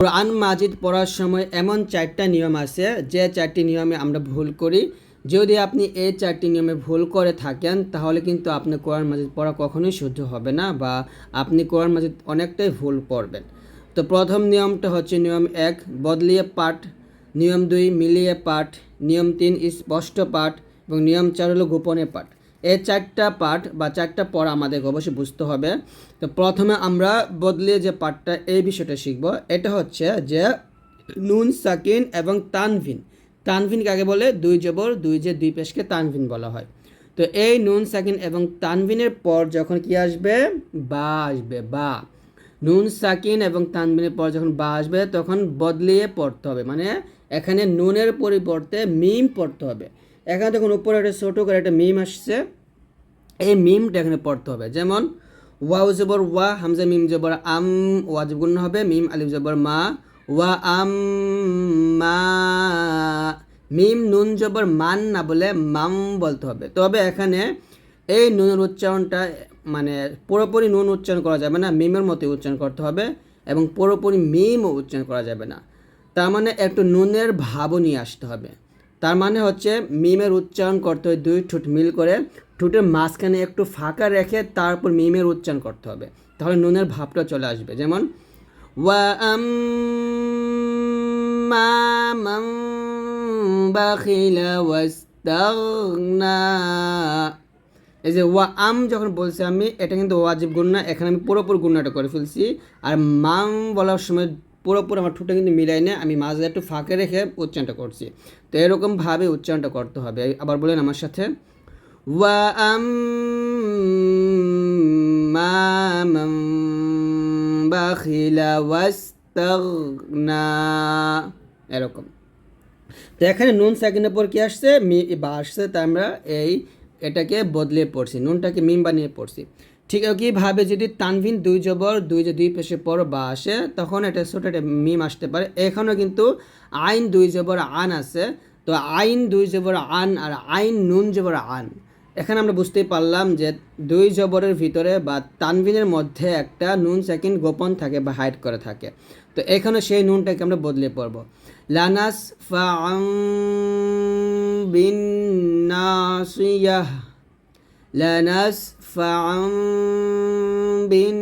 কোরআন মাজিদ পড়ার সময় এমন চারটা নিয়ম আছে, যে চারটি নিয়মে আমরা ভুল করি। যদি আপনি এই চারটি নিয়মে ভুল করে থাকেন, তাহলে কিন্তু আপনি কোরআন মাজিদ পড়া কখনোই শুদ্ধ হবে না বা আপনি কোরআন মাজিদ অনেকটাই ভুল পড়বেন। তো প্রথম নিয়মটা হচ্ছে নিয়ম এক, বদলিয়ে পাঠ। নিয়ম দুই, মিলিয়ে পাঠ। নিয়ম তিন, স্পষ্ট পাঠ। এবং নিয়ম চার হলো গোপনে পাঠ। এই চারটা পাঠ বা চারটা পড়া আমাদের অবশ্যই বুঝতে হবে। তো প্রথমে আমরা বদলিয়ে যে পাঠটা, এই বিষয়টা শিখব। এটা হচ্ছে যে নুন, সাকিন এবং তানভিন। তানভিন কাকে বলে দুই জবর, দুই যে দুই পেশকে তানভিন বলা হয়। তো এই নুন, সাকিন এবং তানভিনের পর যখন কি আসবে? বা আসবে, বা। নুন, সাকিন এবং তানভিনের পর যখন বা আসবে, তখন বদলিয়ে পড়তে হবে। মানে এখানে নুনের পরিবর্তে মিম পড়তে হবে। এখানে দেখুন, উপরে একটা ছোটো করে একটা মিম আসছে। এই মিমটা এখানে পড়তে হবে। যেমন ওয়া জবর ওয়া, হামজা মিম জবর আম, ওয়াজিব হবে। মিম, আলিফ জবর মা, ওয়া আম মা, মিম নুন জবর মান না বলে মাম বলতে হবে। তবে এখানে এই নুনের উচ্চারণটা মানে পুরোপুরি নুন উচ্চারণ করা যাবে না, মিমের মতো উচ্চারণ করতে হবে এবং পুরোপুরি মিমও উচ্চারণ করা যাবে না। তার মানে একটু নুনের ভাবও নিয়ে আসতে হবে। তার মানে হচ্ছে মিমের উচ্চারণ করতে হয় দুই ঠোঁট মিল করে। ঠোঁটের মাঝখানে একটু ফাঁকা রেখে তারপর মিমের উচ্চারণ করতে হবে। তাহলে নুনের ভাবটা চলে আসবে। যেমন, ওয়া আম এই যে ওয়া আম যখন বলছি আমি, এটা কিন্তু ওয়াজিব গুণনা এখানে আমি পুরোপুরি গুণনাটা করে ফেলছি। আর মাম বলার সময় পুরোপুরি আমার ঠোঁটে কিন্তু মিলাই না। আমি মাঝে একটু ফাঁকে রেখে উচ্চারণটা করছি। তো এরকমভাবে উচ্চারণটা করতে হবে। আবার বলেন আমার সাথে। ওয়া আম এরকম। তো এখানে নুন সেকেন্ডের পর কি আসছে? মি বা আসছে, তা আমরা এই এটাকে বদলে পড়ছি। নুনটাকে মিম বানিয়ে পড়ছি। ঠিক একইভাবে যদি তানভিন দুই জবর, দুই যে দুই পেশে পর বা আসে, তখন এটা ছোটো একটা মিম আসতে পারে। এখানেও কিন্তু আইন দুই জবর, আন আছে। তো আইন দুই জবর, আন আর আইন নুন জবর, আন। এখানে আমরা বুঝতেই পারলাম যে দুই জবরের ভিতরে বা তানভিনের মধ্যে একটা নুন সেকেন্ড গোপন থাকে বা হাইড করে থাকে। তো এখানে সেই নুনটাকে আমরা বদলে পড়ব। লানাস নাসিয়াহ। লানাস ফাম বিন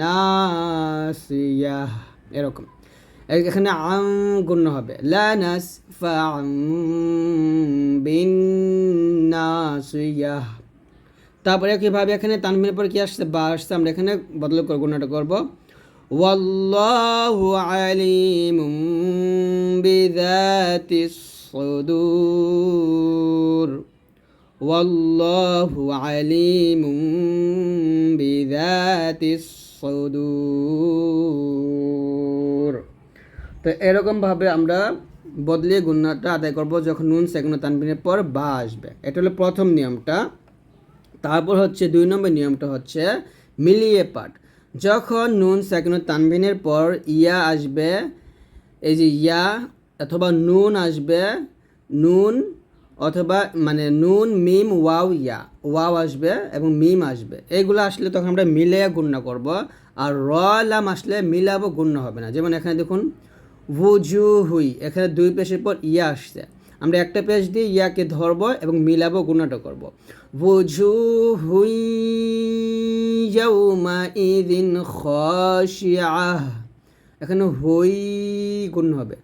নাসিয়াহ এরকম এখানে আম গণ্য হবে লানাস ফাম বিন নাসিয়াহ তারপরে কীভাবে এখানে তানবিনের পর কি আসছে বা আসছে আমরা এখানে বদল করে গুণাটা করবো والله عليم بذات الصدور والله عليم بذات الصدور. তো এরকমভাবে আমরা বদলিয়ে গুণাটা আদায় করব যখন নুন, সেগুন তানবিনের পর বা আসবে। এটা হলো প্রথম নিয়মটা। তারপর হচ্ছে দুই নম্বর নিয়মটা হচ্ছে মিলিয়ে পাঠ। যখন নুন সেকেন্ড তানবিনের পর ইয়া আসবে, এই যে ইয়া অথবা নুন আসবে, নুন অথবা মানে নুন, মিম, ওয়াও, ইয়া। ওয়াও আসবে এবং মিম আসবে। এইগুলো আসলে তখন আমরা মিলে গুণ্য করব। আর র, লাম আসলে মিলাবো গুণ্য হবে না। যেমন এখানে দেখুন ভুজু হুই এখানে দুই পেশের পর ইয়া আসছে। আমরা একটা পেজ দিয়ে ইয়াকে ধরবো এবং মিলাবো গুণাটা করব। বুঝু হুই ইয়াউমা ইদিন খশিয়াহ এখানে হুই গুণ হবে।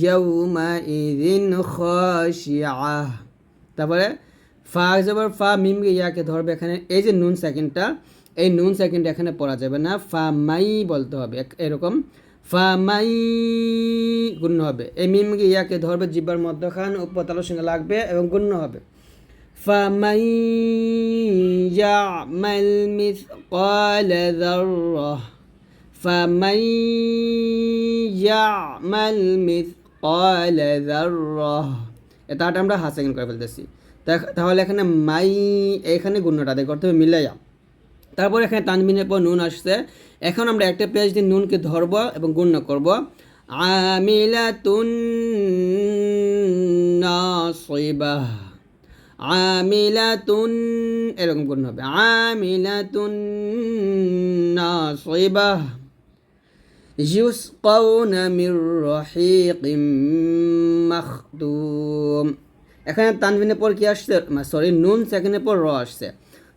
ইয়াউমা ইদিন খশিয়াহ তারপরে ফা যাবার ফা মিমকে ইয়াকে ধরবে এখানে। এই যে নুন সেকেন্ডটা, এই নুন সেকেন্ড এখানে পড়া যাবে না। ফা মাই বলতে হবে এরকম। ফামাই গুণ্য হবে। এই মিমকে ইয়াকে ধরবে জিব্বার মধ্যখান উপতালোর সঙ্গে লাগবে এবং গুণ্য হবে। ফামাই ইয়ামাল মিসকাল যাররাহ ফামাই ইয়ামাল মিসকাল যাররাহ এটা আমরা হাফ সেকেন্ড করে ফেলতেছি। তাহলে এখানে মাই এখানে গুণটা আদায় করতে হবে মিলাইয়া। তারপর এখানে তানবিনের পর নুন আসছে। এখন আমরা একটা পেজ দিয়ে নুনকে ধরব এবং গুণ্য করব। আমিলাতুন নাসিবাহ আমিলাতুন, এরকম গুণ হবে। আমিলাতুন নাসিবাহ ইউসকাউনা মির রহিকিম মাখদুম এখানে তানবিনের পর কি আসছে সরি নুন সেকেন্ডের পর র আসছে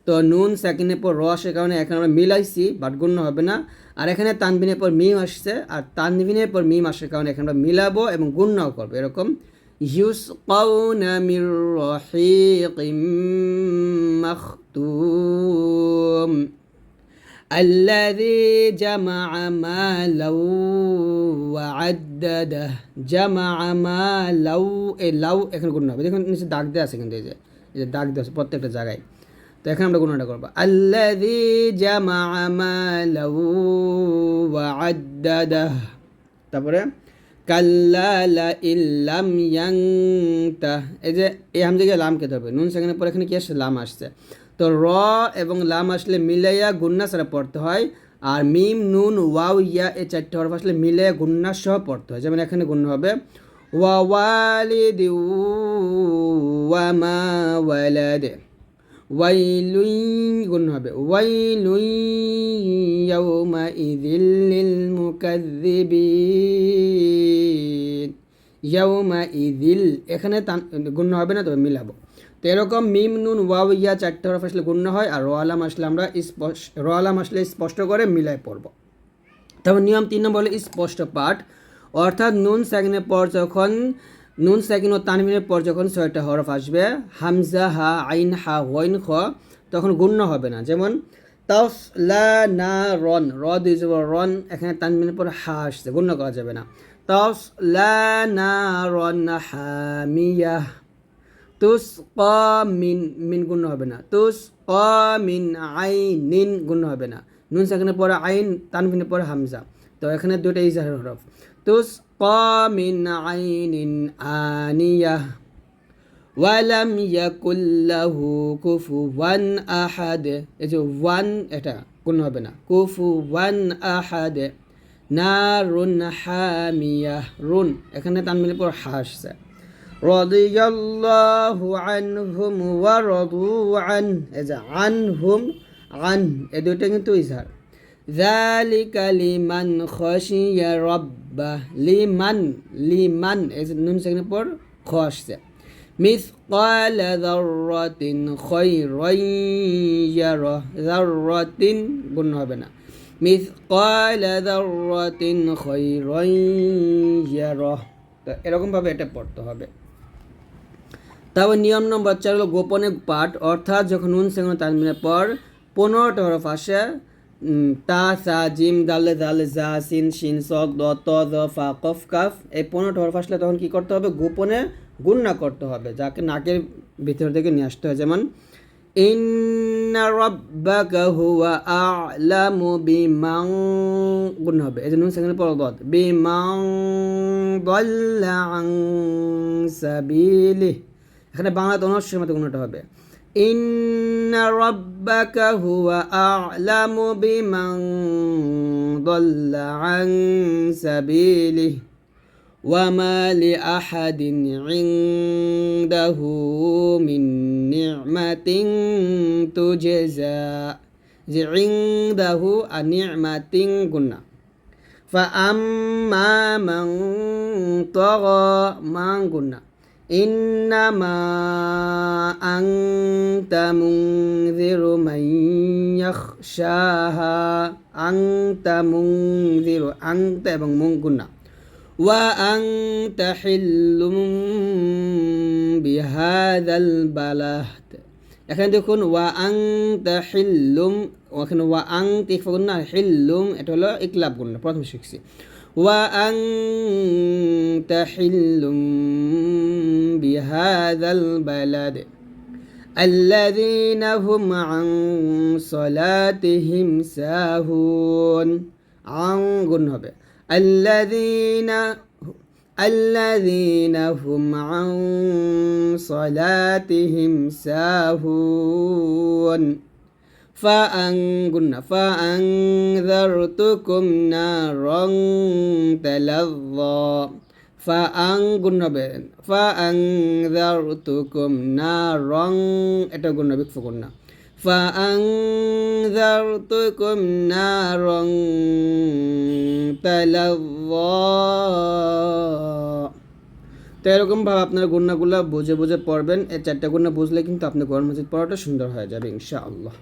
তো নুন সেকেন্ডের পর র আসার কারণে এখানে আমরা মিলাইছি বাট গুণ হবে না আর এখানে তানবিনের পর মিম আসছে আর তানবিনের পর মিম আসার কারণে এখানে আমরা মিলাবো এবং গুণনাও করবো এরকম يسقون من رحيق مختوم الذي جمع مالا وعدده جمع مالا এই লাউ এখানে গুণ হবে দেখুন নিচে দাগ দেওয়া আছে কিন্তু এই যে এই যে দাগ দেওয়া আছে প্রত্যেকটা জায়গায় তো এখানে আমরা গুণটা করবো আল্লাযী জামা মালাউ ওয়া আদ্দাদাহ তারপরে কাল্লা ইল্লাম ইয়াংতা এই যে এই হামজাকে লাম খেতে হবে নুন সেখানে পরে এখানে কি আসছে লাম আসছে তো র এবং লাম আসলে মিলাইয়া গুন্না ছাড়া পড়তে হয়। আর মিম, নুন, ওয়াও, ইয়া এই চারটে হরফ আসলে মিলাইয়া গুন্না সহ পড়তে হয়। যেমন এখানে গুণ হবে, ওয়া ওয়ালিদ ওয়া মা ওয়ালাদ। ওয়াইলুই গুণ হবে, ওয়াইলুই ইয়াউমা ইযিল লিল মুকাজ্জিবিন ইয়াউমা ইযিল এখানে গুণ হবে না, তবে মিলাবো। তো এরকম মিম, নুন, ওয়াও, ইয়া চারটে হরফ আসলে গুণ হয়, আর র, আলাম আসলে আমরা স্পষ্ট র, আলাম আসলে স্পষ্ট করে মিলাই পড়ব। তবে নিয়ম তিন নম্বর হলো স্পষ্ট পাঠ। অর্থাৎ নুন সেকেন্ডের পর যখন নুন সাকিন ও তানবিনের পর যখন ছয়টা হরফ আসবে, হামজা, হা, আইন, হা, ওয়াইন, খ, তখন গুণ্য হবে না। যেমন তাস লা, না, রন। র দুই রন, এখানে তানবিনের পর হা আসছে, গুণ্য করা যাবে না। তাস লা না রন হামিয়া তুস ক মিন মিন গুণ্য হবে না তুস ক মিন আই নিন গুণ্য হবে না নুন সাকিনের পরে আইন তানবিনের পরে হামজা তো এখানে দুটো ইজাহের হরফ تسقى من عين آنية ولم يكن له كفوا أحد এই যে ওয়ান এটা কোন হবে না কুফু ওয়ান আহাদ নারুন হামিয়া রুন এখানে তানমিলের পর হা আসছে রদিয়াল্লাহু আনহুম ওয়া রাদু আন এই যে আনহুম আন এই দুইটা কিন্তু ইজহার ذلك لمن خشي ربه লিমান লিমান এই যে নুন সেখানে পর খ আসছে مثقال ذرة خيرا يره ذرة গুণ হবে না মিসকাল দাররাতিন খৈরান ইয়ারাহ। তো এরকমভাবে এটা পড়তে হবে। তারপর নিয়ম নম্বর চার হলো গোপনে পাঠ, অর্থাৎ যখন নুন সেগুন তানমিনের পর পনেরোটা হরফ আসে তা, সা, জিম, দালে দালে, জা, সিন, শিন, সক, দ, ত দ ফা, কফ, কাফ, এই পনেরোটা হরফ আসলে তখন কী করতে হবে? গোপনে গুণ না করতে হবে, যাকে নাকের ভিতর থেকে নিয়ে আসতে হয়। যেমন ইন্না রব্বাকা হুয়া আ'লামু বিমান, গুণ হবে। এই যে নুন সেখানে পরগত বিমান দাল্লা আন সাবিলি এখানে বাংলা তনস্যের মতো গুণটা হবে। ইন্না রব্বাকা হুয়া আ'লামু বিমান দাল্লা আন সাবিলি ওয়া মা লি আহাদিন ইনদাহু মিন عنده من نعمة تجزى عنده نعمة قلنا فأما من طغى من قلنا إنما أنت منذر من يخشاها أنت منذر أنت এবং মুঙ্গুনা وأنت حل بهذا البلد এখানে দেখুন ওয়া আং হিল্লুম ওখানে ওয়া আং তিফা গুন্না হিল্লুম এটা হলো ইকলাব গুন্না প্রথম শিখছি وأنت حل بهذا البلد الذين هم عن صلاتهم ساهون عن قنوب الذين الذين هم عن صلاتهم ساهون فأنقلنا فأنذرتكم نارا تلظى ফা আং গুণবে ফা আং দার তুকুম না রং এটা গুণবিক ফুকুন না نارا تلظى. তো এরকমভাবে আপনার গুণাগুলো বুঝে বুঝে পড়বেন। এই চারটা গুণা বুঝলে কিন্তু আপনি গরম মসজিদ পড়াটা সুন্দর হয়ে যাবে, ইনশাআল্লাহ।